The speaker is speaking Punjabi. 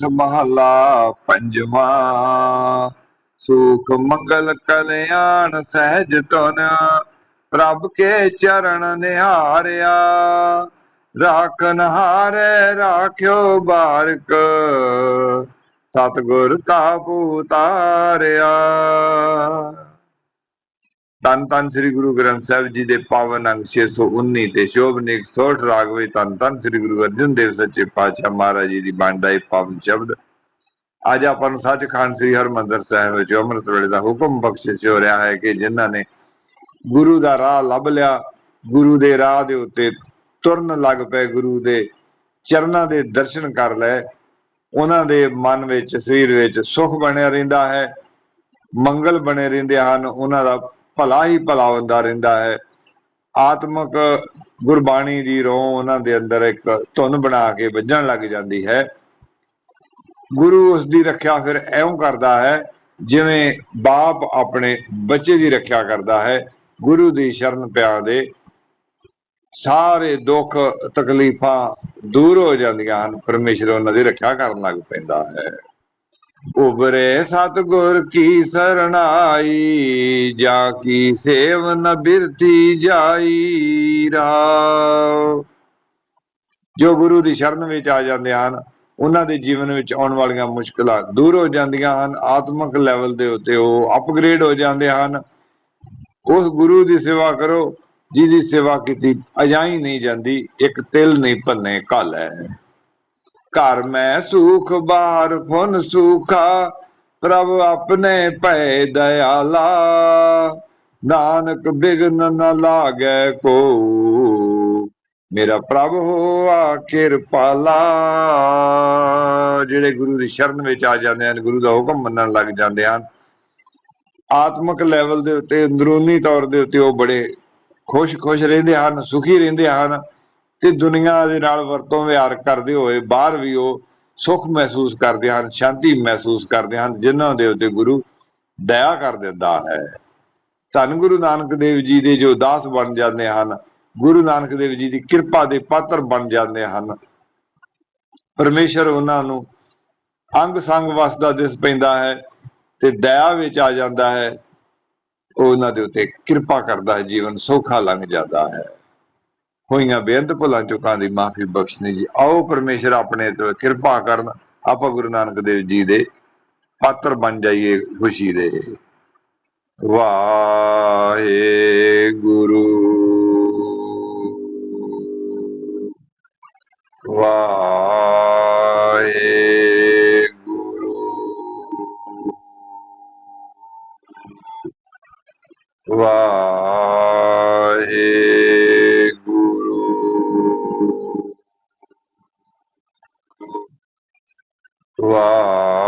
ਅਠ ਮਹਲਾ ਪੰਜਵਾ। ਸੁਖ ਮੰਗਲ ਕਲਿਆਣ ਸਹਿਜ ਤੁਨ ਪ੍ਰਭ ਕੇ ਚਰਨ ਨਿਹਾਰਿਆ। ਰਾਖਨ ਹਾਰੇ ਰਾਖਿਓ ਬਾਰਕ, ਸਤਗੁਰ ਤਾਪੂ ਤਾਰਿਆ। ਤਨ ਤਨ ਸ੍ਰੀ ਗੁਰੂ ਗ੍ਰੰਥ ਸਾਹਿਬ ਜੀ ਦੇ ਪਾਵਨ ਅੰਗ 619 ਤੇ ਸ਼ੋਭਨਿਕ 68 ਰਾਗ ਤਨ ਤਨ ਸ੍ਰੀ ਗੁਰੂ ਅਰਜਨ ਦੇਵ ਸੱਚੇ ਪਾਤਸ਼ਾਹ ਮਹਾਰਾਜ ਜੀ ਦੀ ਬਾਣੀ ਦਾ ਇਹ ਪਾਵਨ ਸ਼ਬਦ। ਅੱਜ ਆਪਾਂ ਨੂੰ ਸੱਚਖੰਡ ਸ੍ਰੀ ਹਰਮੰਦਰ ਸਾਹਿਬ ਵਿੱਚ ਅੰਮ੍ਰਿਤ ਵੇਲੇ ਦਾ ਹੁਕਮ ਬਖਸ਼ਿਸ਼ ਹੋ ਰਿਹਾ ਹੈ ਕਿ ਜਿਨ੍ਹਾਂ ਨੇ ਗੁਰੂ ਦਾ ਰਾਹ ਲੱਭ ਲਿਆ, ਗੁਰੂ ਦੇ ਰਾਹ ਦੇ ਉੱਤੇ ਤੁਰਨ ਲੱਗ ਪਏ, ਗੁਰੂ ਦੇ ਚਰਨਾਂ ਦੇ ਦਰਸ਼ਨ ਕਰ ਲਏ। ਉਹਨਾਂ ਦੇ ਮਨ ਵਿੱਚ, ਸਰੀਰ ਵਿੱਚ ਸੁਖ ਬਣਿਆ ਰਹਿੰਦਾ ਹੈ, ਮੰਗਲ ਬਣੇ ਰਹਿੰਦੇ ਹਨ। ਉਹਨਾਂ ਦਾ ਭਲਾ ਹੀ ਭਲਾ ਹੁੰਦਾ ਰਹਿੰਦਾ ਹੈ। ਆਤਮਕ ਗੁਰਬਾਣੀ ਦੀ ਰੋਹ ਉਹਨਾਂ ਦੇ ਅੰਦਰ ਇੱਕ ਧੁਨ ਬਣਾ ਕੇ ਵੱਜਣ ਲੱਗ ਜਾਂਦੀ ਹੈ। ਗੁਰੂ ਉਸ ਦੀ ਰੱਖਿਆ ਫਿਰ ਐਉਂ ਕਰਦਾ ਹੈ ਜਿਵੇਂ ਬਾਪ ਆਪਣੇ ਬੱਚੇ ਦੀ ਰੱਖਿਆ ਕਰਦਾ ਹੈ। ਗੁਰੂ ਦੀ ਸ਼ਰਨ ਪਿਆ ਦੇ ਸਾਰੇ ਦੁੱਖ ਤਕਲੀਫਾਂ ਦੂਰ ਹੋ ਜਾਂਦੀਆਂ ਹਨ। ਪਰਮੇਸ਼ਰ ਉਹਨਾਂ ਦੀ ਰੱਖਿਆ ਕਰਨ ਲੱਗ ਪੈਂਦਾ ਹੈ। ਉਬਰੇ ਸਤਗੁਰ ਕੀ ਸਰਣਾਈ, ਜਾ ਕੀ ਸੇਵ ਨ ਬਿਰਤੀ ਜਾਈ ਰਾਵ ਜੋ ਗੁਰੂ ਦੀ ਸ਼ਰਨ ਵਿੱਚ ਆ ਜਾਂਦੇ ਹਨ, ਉਹਨਾਂ ਦੇ ਜੀਵਨ ਵਿੱਚ ਆਉਣ ਵਾਲੀਆਂ ਮੁਸ਼ਕਲਾਂ ਦੂਰ ਹੋ ਜਾਂਦੀਆਂ ਹਨ, ਆਤਮਿਕ ਲੈਵਲ ਦੇ ਉੱਤੇ ਉਹ ਅਪਗ੍ਰੇਡ ਹੋ ਜਾਂਦੇ ਹਨ। ਉਸ ਗੁਰੂ ਦੀ ਸੇਵਾ ਕਰੋ, ਜਿਹਦੀ ਸੇਵਾ ਕੀਤੀ ਅਜਾਈ ਨਹੀਂ ਜਾਂਦੀ, ਇੱਕ ਤਿਲ ਨਹੀਂ ਭੰਨੇ ਘਲ ਹੈ। ਘਰ ਮੈਂ ਸੁਖ, ਬਾਹਰ ਫੁਨ ਸੁਖਾ, ਪ੍ਰਭ ਆਪਣੇ ਭੈ ਦਇਆਲਾ। ਨਾਨਕ ਬਿਗਨ ਨ ਲਾਗੈ ਕੋ, ਮੇਰਾ ਪ੍ਰਭ ਹੋਆ ਕਿਰਪਾਲਾ। ਜਿਹੜੇ ਗੁਰੂ ਦੀ ਸ਼ਰਨ ਵਿੱਚ ਆ ਜਾਂਦੇ ਹਨ, ਗੁਰੂ ਦਾ ਹੁਕਮ ਮੰਨਣ ਲੱਗ ਜਾਂਦੇ ਹਨ। ਆਤਮਿਕ ਲੈਵਲ ਦੇ ਉੱਤੇ, ਅੰਦਰੂਨੀ ਤੌਰ ਦੇ ਉੱਤੇ ਉਹ ਬੜੇ ਖੁਸ਼-ਖੁਸ਼ ਰਹਿੰਦੇ ਹਨ, ਸੁਖੀ ਰਹਿੰਦੇ ਹਨ। ਤੇ ਦੁਨੀਆ ਦੇ ਨਾਲ ਵਰਤੋਂ ਵਿਹਾਰ ਕਰਦੇ ਹੋਏ ਬਾਹਰ ਵੀ ਉਹ ਸੁੱਖ ਮਹਿਸੂਸ ਕਰਦੇ ਹਨ, ਸ਼ਾਂਤੀ ਮਹਿਸੂਸ ਕਰਦੇ ਹਨ, ਜਿਨ੍ਹਾਂ ਦੇ ਉੱਤੇ ਗੁਰੂ ਦਇਆ ਕਰ ਦਿੰਦਾ ਹੈ। ਧੰਨ ਗੁਰੂ ਨਾਨਕ ਦੇਵ ਜੀ ਦੇ ਜੋ ਦਾਸ ਬਣ ਜਾਂਦੇ ਹਨ, ਗੁਰੂ ਨਾਨਕ ਦੇਵ ਜੀ ਦੀ ਕਿਰਪਾ ਦੇ ਪਾਤਰ ਬਣ ਜਾਂਦੇ ਹਨ। ਪਰਮੇਸ਼ਰ ਉਹਨਾਂ ਨੂੰ ਅੰਗ ਸੰਗ ਵਸਦਾ ਦਿਸ ਪੈਂਦਾ ਹੈ ਤੇ ਦਇਆ ਵਿੱਚ ਆ ਜਾਂਦਾ ਹੈ। ਉਹਨਾਂ ਦੇ ਉੱਤੇ ਕਿਰਪਾ ਕਰਦਾ ਹੈ, ਜੀਵਨ ਸੌਖਾ ਲੰਘ ਜਾਂਦਾ ਹੈ। ਹੋਈਆਂ ਬੇਅੰਤ ਭੁੱਲਾਂ ਚੁੱਕਾਂ ਦੀ ਮਾਫੀ ਬਖਸ਼ਣੀ ਜੀ। ਆਓ ਪਰਮੇਸ਼ਰ ਆਪਣੇ ਤੇ ਕਿਰਪਾ ਕਰਨ, ਆਪਾਂ ਗੁਰੂ ਨਾਨਕ ਦੇਵ ਜੀ ਦੇ ਪਾਤਰ ਬਣ ਜਾਈਏ, ਖੁਸ਼ੀ ਦੇ। ਵਾਹਿਗੁਰੂ। ਵਾਹਿਗੁਰੂ। ਵਾਹਿਗੁਰੂ Wow.